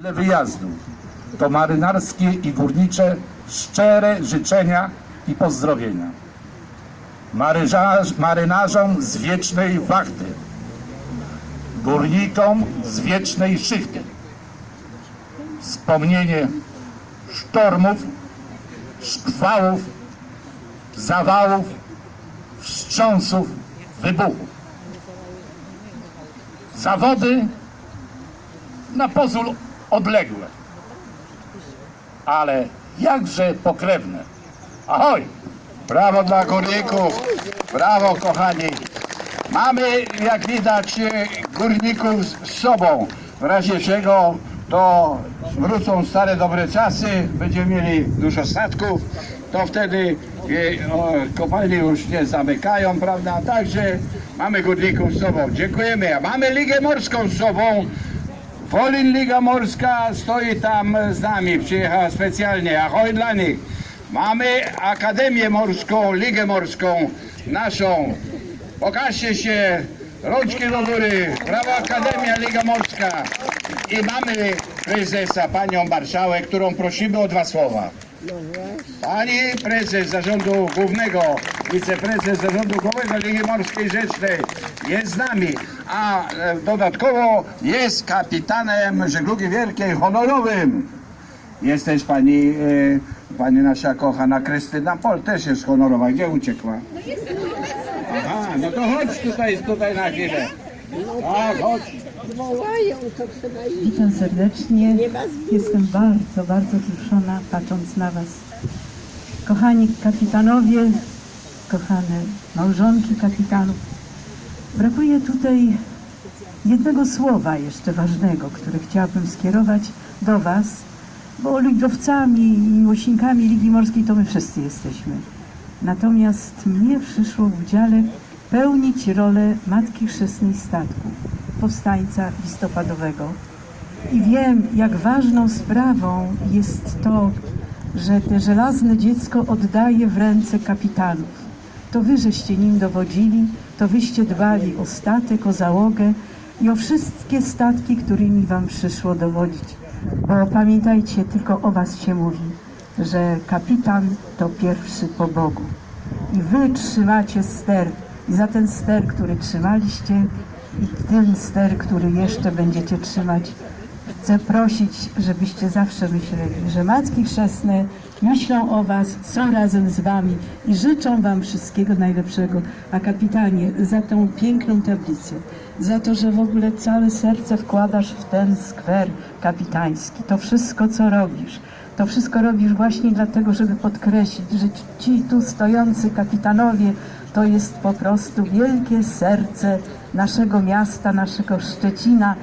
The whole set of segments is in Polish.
Dla wyjazdów to marynarskie i górnicze szczere życzenia i pozdrowienia. Maryżarz, marynarzom z wiecznej wachty, górnikom z wiecznej szychty. Wspomnienie sztormów, szkwałów, zawałów, wstrząsów, wybuchów. Zawody na pozór odległe, ale jakże pokrewne. Ahoj! Brawo dla górników, brawo kochani. Mamy, jak widać, górników z sobą. W razie czego to wrócą stare dobre czasy, będziemy mieli dużo statków, to wtedy e, kopalnie już nie zamykają, prawda? Także mamy górników z sobą. Dziękujemy. A mamy Ligę Morską z sobą. Liga Morska stoi tam z nami, przyjechała specjalnie. Ahoj dla nich. Mamy Akademię Morską, Ligę Morską, naszą. Pokażcie się, rączki do góry. Brawo Akademia, Liga Morska. I mamy prezesa, panią marszałek, którą prosimy o dwa słowa. Pani prezes zarządu głównego, wiceprezes zarządu głównego Ligi Morskiej Rzecznej jest z nami, a e, dodatkowo jest kapitanem żeglugi wielkiej honorowym. Jest też pani, e, pani nasza kochana Krystyna Pol, też jest honorowa. Gdzie uciekła? Aha, no to chodź tutaj, tutaj na chwilę. Tak, chodź. Witam serdecznie. Jestem bardzo, bardzo wzruszona patrząc na Was. Kochani kapitanowie, kochane małżonki kapitanów. Brakuje tutaj jednego słowa jeszcze ważnego, które chciałabym skierować do Was, bo ligowcami i miłośnikami Ligi Morskiej to my wszyscy jesteśmy. Natomiast mnie przyszło w udziale pełnić rolę Matki Chrzestnej Statku, powstańca listopadowego. I wiem, jak ważną sprawą jest to, że te żelazne dziecko oddaje w ręce kapitanów. To wy żeście nim dowodzili, to wyście dbali o statek, o załogę i o wszystkie statki, którymi wam przyszło dowodzić. Bo pamiętajcie, tylko o was się mówi, że kapitan to pierwszy po Bogu. I wy trzymacie ster. I za ten ster, który trzymaliście i ten ster, który jeszcze będziecie trzymać, chcę prosić, żebyście zawsze myśleli, że Matki Chrzestne myślą o Was, są razem z Wami i życzą Wam wszystkiego najlepszego. A kapitanie, za tą piękną tablicę, za to, że w ogóle całe serce wkładasz w ten skwer kapitański, to wszystko, co robisz, to wszystko robisz właśnie dlatego, żeby podkreślić, że ci tu stojący kapitanowie to jest po prostu wielkie serce naszego miasta, naszego Szczecina.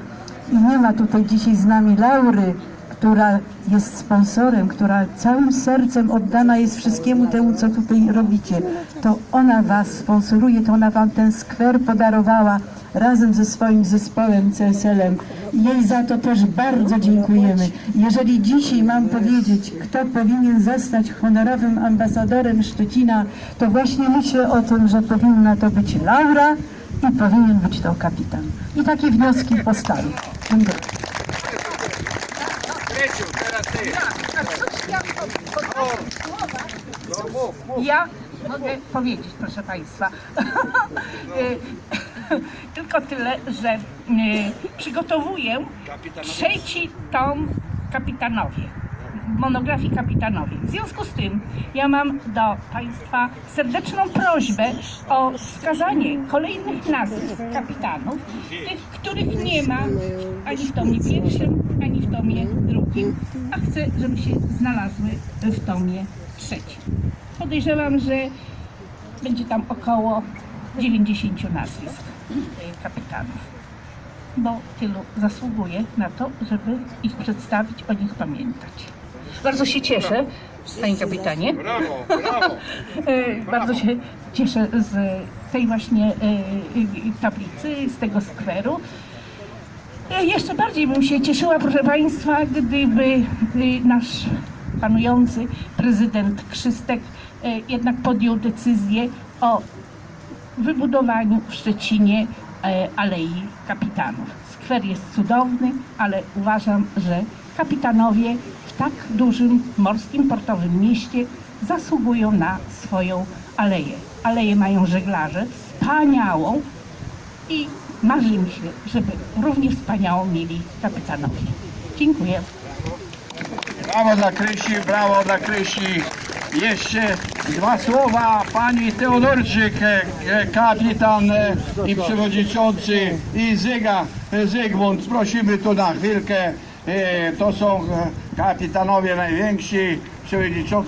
I nie ma tutaj dzisiaj z nami Laury, która jest sponsorem, która całym sercem oddana jest wszystkiemu temu, co tutaj robicie. To ona was sponsoruje, to ona wam ten skwer podarowała razem ze swoim zespołem CSL-em. Jej za to też bardzo dziękujemy. Jeżeli dzisiaj mam powiedzieć, kto powinien zostać honorowym ambasadorem Szczecina, to właśnie myślę o tym, że powinna to być Laura i powinien być to kapitan. I takie wnioski postawię. Dziękuję. Ja mogę powiedzieć, proszę Państwa. Tylko tyle, że y, przygotowuję trzeci tom kapitanowie. Monografii kapitanowie. W związku z tym ja mam do Państwa serdeczną prośbę o wskazanie kolejnych nazw kapitanów, tych, których nie ma ani w tomie pierwszym, ani w tomie drugim, a chcę, żeby się znalazły w tomie trzecim. Podejrzewam, że będzie tam około 90 nazwisk kapitanów, bo tylu zasługuje na to, żeby ich przedstawić, o nich pamiętać. Bardzo się cieszę, panie kapitanie. Brawo, brawo. E, Bardzo się cieszę z tej właśnie e, e, tablicy, z tego skweru. Jeszcze bardziej bym się cieszyła, proszę Państwa, gdyby nasz panujący prezydent Krzystek jednak podjął decyzję o wybudowaniu w Szczecinie e, Alei Kapitanów. Skwer jest cudowny, ale uważam, że kapitanowie w tak dużym morskim, portowym mieście zasługują na swoją aleję. Aleję mają żeglarze, wspaniałą i marzy mi się, żeby równie wspaniałą mieli kapitanowie. Dziękuję. Brawo dla Krysi, brawo dla Krysi. Jeszcze dwa słowa pani Teodorczyk, e, e, kapitan e, i przewodniczący i Zyga, Zygmunt. Prosimy tu na chwilkę. To są kapitanowie najwięksi, przewodniczący